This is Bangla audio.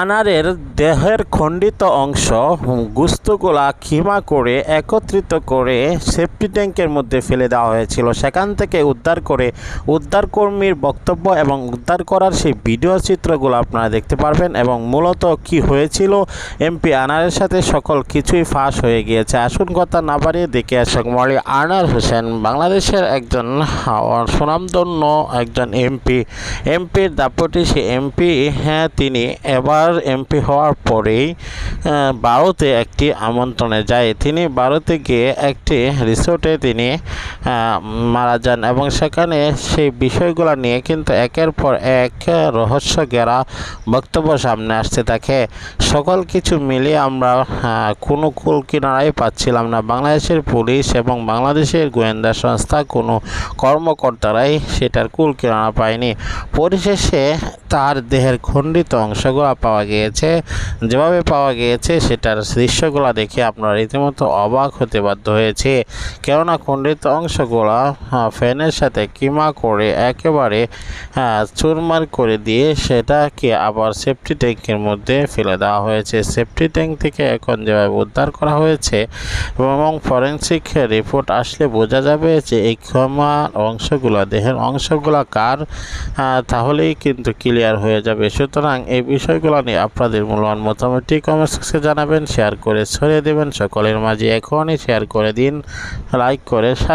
আনারের দেহের খণ্ডিত অংশ গুস্তগুলা খিমা করে একত্রিত করে সেফটি ট্যাঙ্কের মধ্যে ফেলে দেওয়া হয়েছিল। সেখান থেকে উদ্ধার করে উদ্ধারকর্মীর বক্তব্য এবং উদ্ধার করার সেই ভিডিও চিত্রগুলো আপনারা দেখতে পারবেন এবং মূলত কি হয়েছিল, এমপি আনারের সাথে সকল কিছুই ফাঁস হয়ে গিয়েছে। আসুন কথা না বাড়িয়ে দেখে আসুন মলি আনার হোসেন বাংলাদেশের একজন সুনামধন্য একজন এমপি। এমপির দাপটি সে এমপি হ্যাঁ তিনি এবার এমপি হওয়ার পরেই ভারতে একটি আমন্ত্রণে যায়। তিনি ভারতে গিয়ে একটি রিসোর্টে তিনি মারা যান এবং সেখানে সেই বিষয়গুলো নিয়ে কিন্তু একের পর এক রহস্য ঘেরা বক্তব্য সামনে আসতে থাকে। সকল কিছু মিলিয়ে আমরা কোনো কুল কিনারাই পাচ্ছিলাম না। বাংলাদেশের পুলিশ এবং বাংলাদেশের গোয়েন্দা সংস্থা কোনো কর্মকর্তারাই সেটার কুল কিনারা পায়নি। পরিশেষে তার দেহের খণ্ডিত অংশগুলো পাওয়া গিয়েছে। যেভাবে পাওয়া গিয়েছে সেটার দৃশ্যগুলো দেখে আপনারা রীতিমতো অবাক হতে বাধ্য হয়েছে। কেননা খণ্ডিত অংশগুলো ফ্যানের সাথে কিমা করে একেবারে চুরমার করে দিয়ে সেটাকে আবার সেফটি ট্যাঙ্কের মধ্যে ফেলে দেওয়া হয়েছে। সেফটি ট্যাঙ্ক থেকে এখন যেভাবে উদ্ধার করা হয়েছে এবং ফরেন্সিক রিপোর্ট আসলে বোঝা যাবে যে এই ক্ষমা অংশগুলো, দেহের অংশগুলো কার তাহলেই কিন্তু ক্লিয়ার হয়ে যাবে। সুতরাং এই বিষয়গুলো নিয়ে আপনাদের মূল্যবান মতামতটি কমেন্ট জানাবেন শেয়ার করে ছড়িয়ে দেবেন। সকলের মাঝে এখনই শেয়ার করে দিন লাইক করে